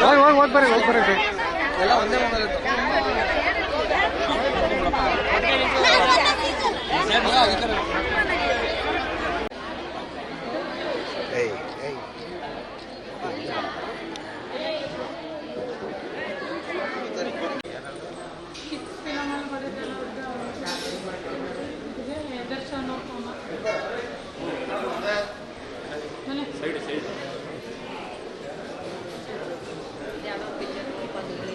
ಹೋಗಿ ಹೋಗಿ ಹೋಗಿ ಬರ್ರಿ ಹೋಗಿ ಬರ್ರಿ. ಎಲ್ಲ ಒಂದೇ ಮೊಬೈಲ್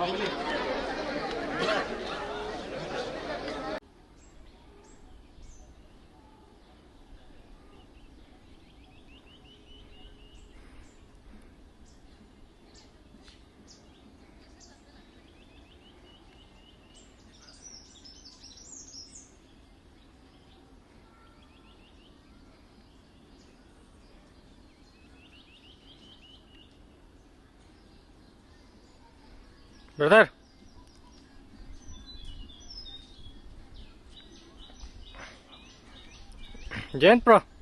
Aí. ಜಯಂತ್ ಬ್ರೋ ಹೋಗಿ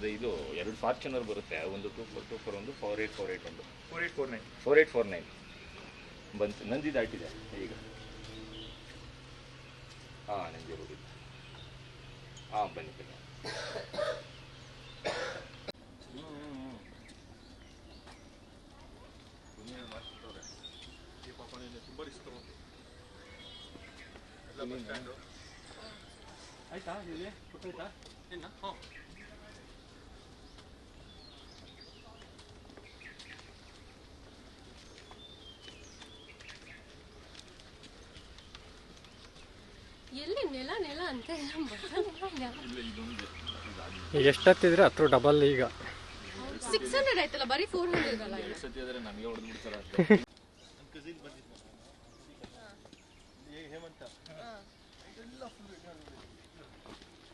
ಅದು ಇದು ಎರಡು ಫಾರ್ಚುನರ್ ಬರುತ್ತೆ ಒಂದು ಟೂ ಫೋರ್ ಟೂ ಫೋರ್ ಒಂದು ಫೋರ್ ಏಯ್ಟ್ ಫೋರ್ ಏಯ್ಟ್ ಒಂದು four eight four nine four eight four nine ಬಂತು ನಂದಿ ದಾಟಿದೆ ಈಗ ಹಾಂ ನಂದಿ ಹೋಗಿದ್ದ ಹಾಂ ಬನ್ನಿ ಬನ್ನಿ ಆಯ್ತಾ ಇಲ್ಲಿ ಕೊಟ್ಟಾಯ್ತಾ ಇನ್ನ ಹ್ಞೂ ಎಲ್ಲಿ ನೆಲ ನೆಲ ಅಂತ ಎಷ್ಟೊತ್ತಿದ್ರೆ ಹತ್ರ ಡಬಲ್ ಈಗ. ಸಿಕ್ಸ್ ಹಂಡ್ರೆಡ್ ಆಯ್ತಲ್ಲ ಬರೀ ಫೋರ್ ಹಂಡ್ರೆಡ್ ಅಲ್ಲ ಇದು. ಸತಿ ಆದರೆ ನಮಗೆ ಹೊಡೆದು ಬಿಡ್ತಾರೆ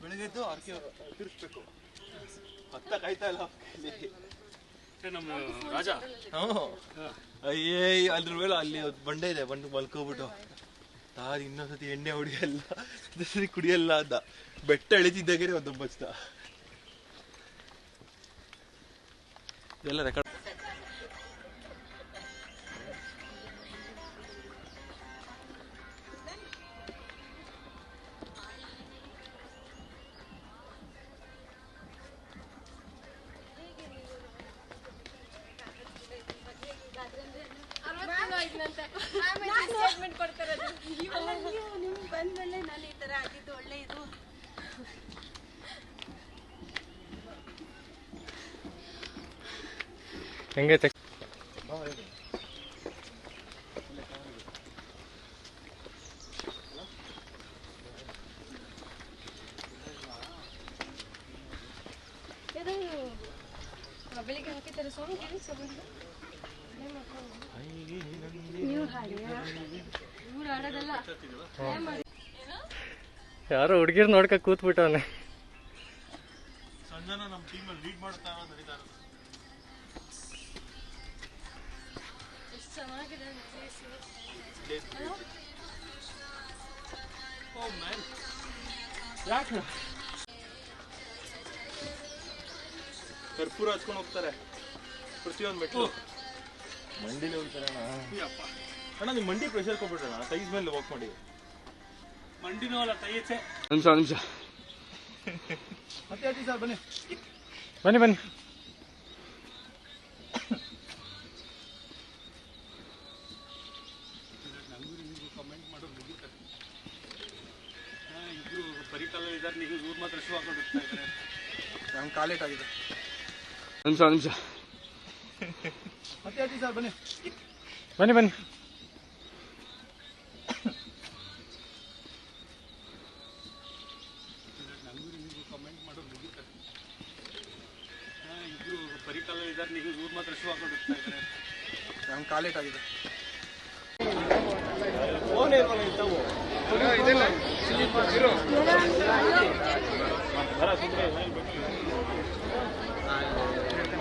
ಬೆಳಗ್ಗೆ ಎದ್ದು ಅರ್ಕೆ ತಿರ್ಸ್ಬೇಕು ಹತ್ತ ಕಾಯ್ತಾ ಇಲ್ಲ ನಮ್ಮ ರಾಜ ಅಯ್ಯೇ ಅದ್ರ ಮೇಲೆ ಅಲ್ಲಿ ಒಂದ್ ಬಂಡೆ ಇದೆ ಬಂಡು ಮಲ್ಕೋಬಿಟ್ಟು. ತಾನು ಇನ್ನೊಂದ್ಸತಿ ಎಣ್ಣೆ ಹೊಡಿಯಲ್ಲ ಇನ್ನೊಂದ್ಸತಿ ಕುಡಿಯಲ್ಲ ಅಂತ. ಬೆಟ್ಟ ಎಳಿತಿದ್ದಾಗೆ ಒಂದು ಬಸ್ತ ರೆಕಾರ್ಡ್ ನಿಮ್ಗೆ ಬಂದ್ಮೇಲೆ ನಾನು ಈ ತರ ಆಗಿದ್ದು ಒಳ್ಳೆ ಇದು ಹೆಂಗೈತೆ? ಇದು ಬೆಳಿಗ್ಗೆ ಹಾಕಿದ್ದಾರೆ ಸ್ವಾಮಿ ಕೇಳಿ ಸೊಬಂದು ನೀವು ಹಾಡಿಯಾ? ಯಾರೋ ಹುಡುಗಿರ್ ನೋಡ್ಕ ಕೂತ್ಬಿಟ್ಟವನೆ. ಯಾಕೆ ಕರ್ಪೂರ ಹಚ್ಕೊಂಡು ಹೋಗ್ತಾರೆ. ಪ್ರತಿಯೊಂದು ಮೆಟ್ಲು. ಮಂಡಿಲಿ ಒಂಥರ ಅಣ್ಣ ನಿಮ್ಮ ಮಂಡಿ ಪ್ರೆಷರ್ ಅಣ್ಣ ಸೈಜ್ ಮೇಲೆ ವಾಕ್ ಮಾಡಿ. ಮಂಡಿನೂ ಅಲ್ಲ ತೈಯಚ್ಚೆ ನಿಮಿಷ ನಿಮಿಷ. ಮತ್ತೆ ಹೇಳ್ತೀವಿ ಸರ್ ಬನ್ನಿ. ಬನ್ನಿ ಬನ್ನಿ. ಕಾಲೇಟ್ ಆಗಿದೆ. ನಿಮಿಷ ನಿಮಿಷ. ಮತ್ತೆ ಹೇಳ್ತೀವಿ ಸರ್ ಬನ್ನಿ. ಬನ್ನಿ ಬನ್ನಿ. ಇದ್ದಾರೆ ನೀವು ಇವ್ರು ಮಾತ್ರ ಶೂ ಹಾಕೊಂಡು ಹೋಗ್ತಾ ಇದ್ದಾರೆ ಕಾಲೇಟ್ ಆಗಿದೆ ಫೋನ್